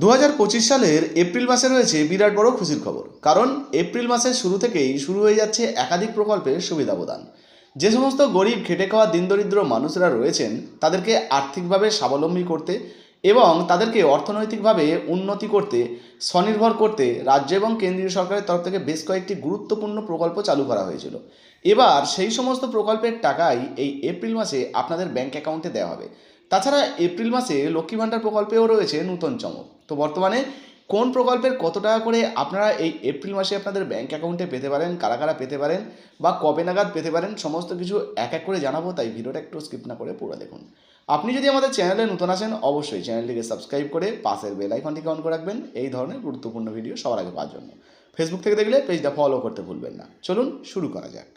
দু হাজার পঁচিশ সালের এপ্রিল মাসে রয়েছে বিরাট বড় খুশির খবর, কারণ এপ্রিল মাসের শুরু থেকেই শুরু হয়ে যাচ্ছে একাধিক প্রকল্পের সুবিধা প্রদান। যে সমস্ত গরিব, খেটে খাওয়া দিনদরিদ্র মানুষরা রয়েছেন, তাদেরকে আর্থিকভাবে স্বাবলম্বী করতে এবং তাদেরকে অর্থনৈতিকভাবে উন্নতি করতে, স্বনির্ভর করতে রাজ্য এবং কেন্দ্রীয় সরকারের তরফ থেকে বেশ কয়েকটি গুরুত্বপূর্ণ প্রকল্প চালু করা হয়েছিল। এবার সেই সমস্ত প্রকল্পের টাকাই এই এপ্রিল মাসে আপনাদের ব্যাংক অ্যাকাউন্টে দেওয়া হবে। তাছাড়া এপ্রিল মাসে লক্ষ্মী ভাণ্ডার প্রকল্পেও রয়েছে নূতন চমক। তো বর্তমানে কোন প্রকল্পের কত টাকা করে আপনারা এই এপ্রিল মাসে আপনাদের ব্যাঙ্ক অ্যাকাউন্টে পেতে পারেন, কারা কারা পেতে পারেন বা কবে নাগাদ পেতে পারেন, সমস্ত কিছু এক এক করে জানাব, তাই ভিডিওটা একটু স্কিপ না করে পুরো দেখুন। আপনি যদি আমাদের চ্যানেলে নতুন আসেন, অবশ্যই চ্যানেলটিকে সাবস্ক্রাইব করে পাশের বেল আইকনটিকে অন করে রাখবেন, এই ধরনের গুরুত্বপূর্ণ ভিডিও সবার আগে পাওয়ার জন্য। ফেসবুক থেকে দেখলে পেজটা ফলো করতে ভুলবেন না। চলুন শুরু করা যাক।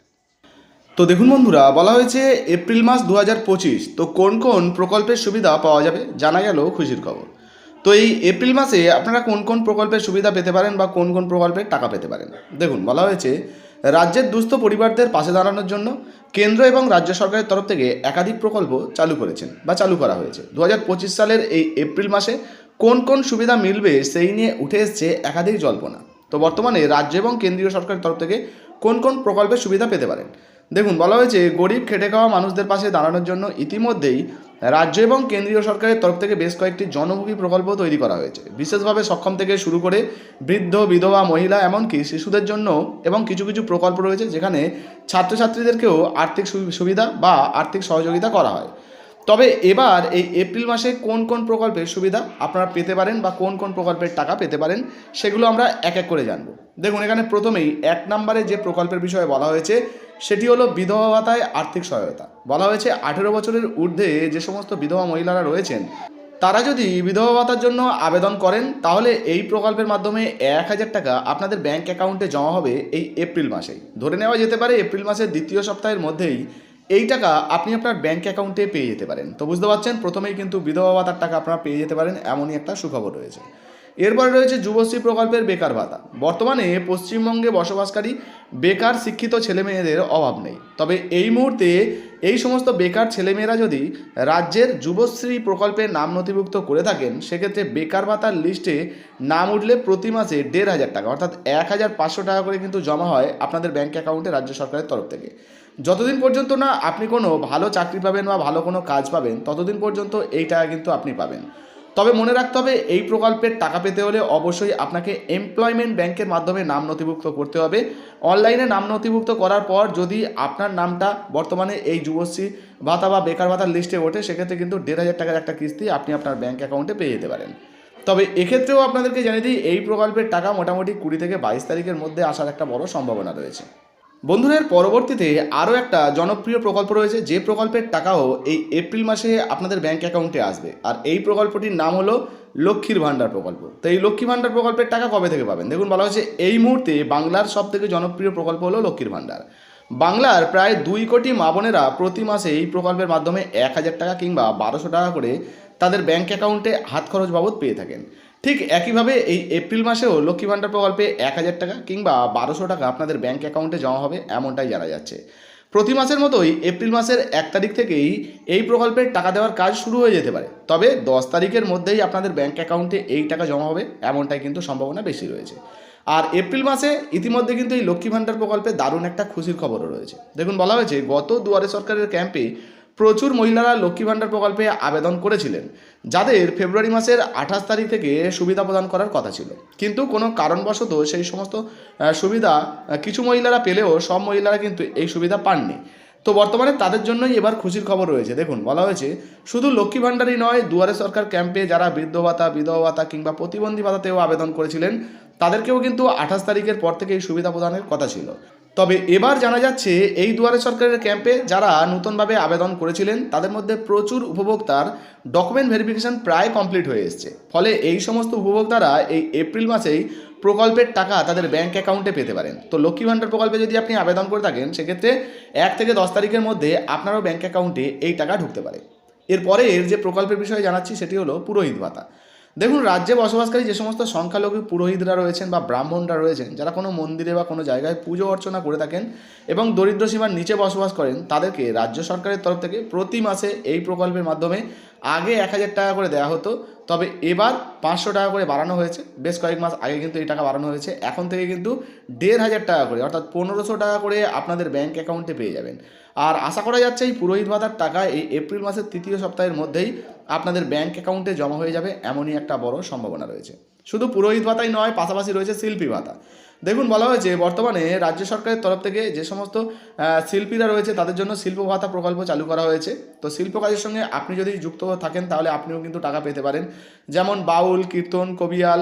তো দেখুন বন্ধুরা, বলা হয়েছে এপ্রিল মাস দু হাজার পঁচিশ, তো কোন কোন প্রকল্পের সুবিধা পাওয়া যাবে জানা গেল খুশির খবর। তো এই এপ্রিল মাসে আপনারা কোন কোন প্রকল্পের সুবিধা পেতে পারেন বা কোন কোন প্রকল্পের টাকা পেতে পারেন? দেখুন, বলা হয়েছে রাজ্যের দুস্থ পরিবারদের পাশে দাঁড়ানোর জন্য কেন্দ্র এবং রাজ্য সরকারের তরফ থেকে একাধিক প্রকল্প চালু করেছেন বা চালু করা হয়েছে। দু হাজার পঁচিশ সালের এই এপ্রিল মাসে কোন কোন সুবিধা মিলবে সেই নিয়ে উঠে এসছে একাধিক জল্পনা। তো বর্তমানে রাজ্য এবং কেন্দ্রীয় সরকারের তরফ থেকে কোন কোন প্রকল্পের সুবিধা পেতে পারেন? দেখুন, বলা হয়েছে, গরিব, খেটে খাওয়া মানুষদের পাশে দাঁড়ানোর জন্য ইতিমধ্যেই রাজ্য এবং কেন্দ্রীয় সরকারের তরফ থেকে বেশ কয়েকটি জনমুখী প্রকল্প তৈরি করা হয়েছে। বিশেষভাবে সক্ষম থেকে শুরু করে বৃদ্ধ, বিধবা, মহিলা, এমনকি শিশুদের জন্য এবং কিছু কিছু প্রকল্প রয়েছে যেখানে ছাত্রছাত্রীদেরকেও আর্থিক সুবিধা বা আর্থিক সহযোগিতা করা হয়। তবে এবার এই এপ্রিল মাসে কোন কোন প্রকল্পের সুবিধা আপনারা পেতে পারেন বা কোন কোন প্রকল্পের টাকা পেতে পারেন, সেগুলো আমরা এক এক করে জানব। দেখুন, এখানে প্রথমেই এক নম্বরে যে প্রকল্পের বিষয়ে বলা হয়েছে, সেটি হলো বিধবা ভাতায় আর্থিক সহায়তা। বলা হয়েছে, আঠেরো বছরের ঊর্ধ্বে যে সমস্ত বিধবা মহিলারা রয়েছেন, তারা যদি বিধবা ভাতার জন্য আবেদন করেন, তাহলে এই প্রকল্পের মাধ্যমে এক হাজার টাকা আপনাদের ব্যাংক অ্যাকাউন্টে জমা হবে এই এপ্রিল মাসেই। ধরে নেওয়া যেতে পারে, এপ্রিল মাসের দ্বিতীয় সপ্তাহের মধ্যেই এই টাকা আপনি আপনার ব্যাঙ্ক অ্যাকাউন্টে পেয়ে যেতে পারেন। তো বুঝতে পারছেন? প্রথমেই কিন্তু বিধবা ভাতার টাকা আপনারা পেয়ে যেতে পারেন, এমনই একটা সুখবর রয়েছে। এরপরে রয়েছে যুবশ্রী প্রকল্পের বেকার ভাতা। বর্তমানে পশ্চিমবঙ্গে বসবাসকারী বেকার শিক্ষিত ছেলেমেয়েদের অভাব নেই। তবে এই মুহূর্তে এই সমস্ত বেকার ছেলেমেয়েরা যদি রাজ্যের যুবশ্রী প্রকল্পে নাম নথিভুক্ত করে থাকেন, সেক্ষেত্রে বেকার ভাতার লিস্টে নাম উঠলে প্রতি মাসে দেড় হাজার টাকা, অর্থাৎ এক হাজার পাঁচশো টাকা করে কিন্তু জমা হয় আপনাদের ব্যাঙ্ক অ্যাকাউন্টে রাজ্য সরকারের তরফ থেকে। যতদিন পর্যন্ত না আপনি কোনো ভালো চাকরি পাবেন বা ভালো কোনো কাজ পাবেন, ততদিন পর্যন্ত এই টাকা কিন্তু আপনি পাবেন। তবে মনে রাখতে হবে, এই প্রকল্পের টাকা পেতে হলে অবশ্যই আপনাকে এমপ্লয়মেন্ট ব্যাংকের মাধ্যমে নাম নথিভুক্ত করতে হবে। অনলাইনে নাম নথিভুক্ত করার পর যদি আপনার নামটা বর্তমানে এই যুবশ্রী ভাতা বা বেকার ভাতার লিস্টে ওঠে, সেক্ষেত্রে কিন্তু দেড় হাজার টাকার একটা কিস্তি আপনি আপনার ব্যাঙ্ক অ্যাকাউন্টে পেয়ে যেতে পারেন। তবে এক্ষেত্রেও আপনাদেরকে জানিয়ে দিই, এই প্রকল্পের টাকা মোটামুটি কুড়ি থেকে বাইশ তারিখের মধ্যে আসার একটা বড় সম্ভাবনা রয়েছে। বন্ধুদের পরবর্তীতে আরও একটা জনপ্রিয় প্রকল্প রয়েছে, যে প্রকল্পের টাকাও এই এপ্রিল মাসে আপনাদের ব্যাঙ্ক অ্যাকাউন্টে আসবে। আর এই প্রকল্পটির নাম হলো লক্ষ্মীর ভাণ্ডার প্রকল্প। তো এই লক্ষ্মী ভাণ্ডার প্রকল্পের টাকা কবে থেকে পাবেন? দেখুন, বলা হয়েছে এই মুহূর্তে বাংলার সব থেকে জনপ্রিয় প্রকল্প হলো লক্ষ্মীর ভাণ্ডার। বাংলার প্রায় দুই কোটি মা বোনেরা প্রতি মাসে এই প্রকল্পের মাধ্যমে এক হাজার টাকা কিংবা বারোশো টাকা করে তাদের ব্যাঙ্ক অ্যাকাউন্টে হাত খরচ বাবদ পেয়ে থাকেন। ঠিক একইভাবে এই এপ্রিল মাসেও লক্ষ্মী ভাণ্ডার প্রকল্পে এক হাজার টাকা কিংবা বারোশো টাকা আপনাদের ব্যাঙ্ক অ্যাকাউন্টে জমা হবে এমনটাই জানা যাচ্ছে। প্রতি মাসের মতোই এপ্রিল মাসের এক তারিখ থেকেই এই প্রকল্পের টাকা দেওয়ার কাজ শুরু হয়ে যেতে পারে। তবে দশ তারিখের মধ্যেই আপনাদের ব্যাঙ্ক অ্যাকাউন্টে এই টাকা জমা হবে এমনটাই কিন্তু সম্ভাবনা বেশি রয়েছে। আর এপ্রিল মাসে ইতিমধ্যে কিন্তু এই লক্ষ্মী ভাণ্ডার প্রকল্পে দারুণ একটা খুশির খবরও রয়েছে। দেখুন, বলা হয়েছে, গত দুয়ারে সরকারের ক্যাম্পে প্রচুর মহিলারা লক্ষ্মী ভাণ্ডার প্রকল্পে আবেদন করেছিলেন, যাদের ফেব্রুয়ারি মাসের আঠাশ তারিখ থেকে সুবিধা প্রদান করার কথা ছিল। কিন্তু কোনো কারণবশত সেই সমস্ত সুবিধা কিছু মহিলারা পেলেও সব মহিলারা কিন্তু এই সুবিধা পাননি। তো বর্তমানে তাদের জন্যই এবার খুশির খবর রয়েছে। দেখুন, বলা হয়েছে, শুধু লক্ষ্মী ভাণ্ডারই নয়, দুয়ারে সরকার ক্যাম্পে যারা বৃদ্ধ ভাতা, বিধবা ভাতা কিংবা প্রতিবন্ধী ভাতাতেও আবেদন করেছিলেন, তাদেরকেও কিন্তু আঠাশ তারিখের পর থেকে এই সুবিধা প্রদানের কথা ছিল। তবে এবার জানা যাচ্ছে এই দুয়ারে সরকারের ক্যাম্পে যারা নতুনভাবে আবেদন করেছিলেন, তাদের মধ্যে প্রচুর উপভোক্তার ডকুমেন্ট ভেরিফিকেশন প্রায় কমপ্লিট হয়ে এসছে। ফলে এই সমস্ত উপভোক্তারা এই এপ্রিল মাসেই প্রকল্পের টাকা তাদের ব্যাংক অ্যাকাউন্টে পেতে পারেন। তো লক্ষ্মী ভাণ্ডার প্রকল্পে যদি আপনি আবেদন করে থাকেন, সেক্ষেত্রে এক থেকে দশ তারিখের মধ্যে আপনারও ব্যাংক অ্যাকাউন্টে এই টাকা ঢুকতে পারে। এরপরে এর যে প্রকল্পের বিষয়ে জানাচ্ছি, সেটি হলো পুরোহিত ভাতা। দেখুন, রাজ্যে বসবাসকারী যে সমস্ত সংখ্যালঘু পুরোহিতরা রয়েছেন বা ব্রাহ্মণরা রয়েছেন, যারা কোনো মন্দিরে বা কোনো জায়গায় পুজো অর্চনা করে থাকেন এবং দরিদ্র সীমার নিচে বসবাস করেন, তাদেরকে রাজ্য সরকারের তরফ থেকে প্রতি মাসে এই প্রকল্পের মাধ্যমে আগে এক হাজার টাকা করে দেওয়া হতো, তবে এবার পাঁচশো টাকা করে বাড়ানো হয়েছে। বেশ কয়েক মাস আগে কিন্তু এই টাকা বাড়ানো হয়েছে। এখন থেকে কিন্তু দেড় হাজার টাকা করে, অর্থাৎ পনেরোশো টাকা করে আপনাদের ব্যাঙ্ক অ্যাকাউন্টে পেয়ে যাবেন। আর আশা করা যাচ্ছে এই পুরোহিত ভাতার টাকা এই এপ্রিল মাসের তৃতীয় সপ্তাহের মধ্যেই আপনাদের ব্যাঙ্ক অ্যাকাউন্টে জমা হয়ে যাবে, এমনই একটা বড় সম্ভাবনা রয়েছে। শুধু পুরোহিত ভাতাই নয়, পাশাপাশি রয়েছে শিল্পী ভাতা। দেখুন, বলা হয়েছে বর্তমানে রাজ্য সরকারের তরফ থেকে যে সমস্ত শিল্পীরা রয়েছে তাদের জন্য শিল্প ভাতা প্রকল্প চালু করা হয়েছে। তো শিল্প কাজের সঙ্গে আপনি যদি যুক্ত থাকেন, তাহলে আপনিও কিন্তু টাকা পেতে পারেন। যেমন বাউল, কীর্তন, কবিয়াল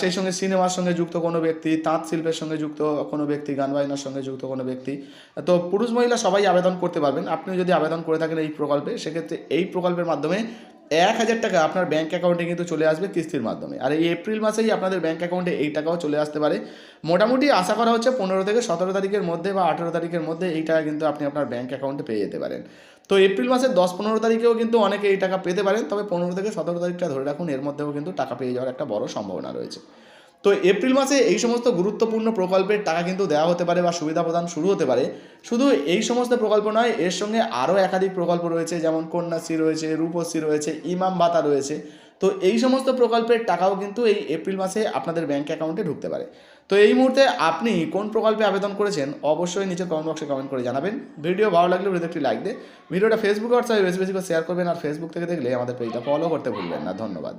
সেই সঙ্গে সিনেমার সঙ্গে যুক্ত কোনো ব্যক্তি, তাঁত শিল্পের সঙ্গে যুক্ত কোনো ব্যক্তি, গান বাজনার সঙ্গে যুক্ত কোনো ব্যক্তি। তো পুরুষ মহিলা সবাই আবেদন করতে পারবেন। আপনি যদি আবেদন করে থাকেন এই প্রকল্পে, সেক্ষেত্রে এই প্রকল্পের মাধ্যমে এক হাজার টাকা আপনার ব্যাঙ্ক অ্যাকাউন্টে কিন্তু চলে আসবে কিস্তির মাধ্যমে। আর এই এপ্রিল মাসেই আপনাদের ব্যাঙ্ক অ্যাকাউন্টে এই টাকাও চলে আসতে পারে। মোটামুটি আশা করা হচ্ছে পনেরো থেকে সতেরো তারিখের মধ্যে বা আঠেরো তারিখের মধ্যে এই টাকা কিন্তু আপনি আপনার ব্যাঙ্ক অ্যাকাউন্টে পেয়ে যেতে পারেন। তো এপ্রিল মাসের দশ পনেরো তারিখেও কিন্তু অনেকে এই টাকা পেতে পারেন। তবে পনেরো থেকে সতেরো তারিখটা ধরে রাখুন, এর মধ্যেও কিন্তু টাকা পেয়ে যাওয়ার একটা বড় সম্ভাবনা রয়েছে। তো এপ্রিল মাসে এই সমস্ত গুরুত্বপূর্ণ প্রকল্পের টাকা কিন্তু দেওয়া হতে পারে বা সুবিধা প্রদান শুরু হতে পারে। শুধু এই সমস্ত প্রকল্প নয়, এর সঙ্গে আরও একাধিক প্রকল্প রয়েছে, যেমন কন্যাশ্রী রয়েছে, রূপশ্রী রয়েছে, ইমাম ভাতা রয়েছে। তো এই সমস্ত প্রকল্পের টাকাও কিন্তু এই এপ্রিল মাসে আপনাদের ব্যাঙ্ক অ্যাকাউন্টে ঢুকতে পারে। তো এই মুহূর্তে আপনি কোন প্রকল্পে আবেদন করেছেন, অবশ্যই নিচে কমেন্ট বক্সে কমেন্ট করে জানাবেন। ভিডিও ভালো লাগলে ভিডিওতে একটি লাইক দিয়ে ভিডিওটা ফেসবুকে হোয়াটসঅ্যাপে বেশি বেশি করে শেয়ার করবেন আর ফেসবুক থেকে দেখলে আমাদের পেজটা ফলো করতে ভুলবেন না। ধন্যবাদ।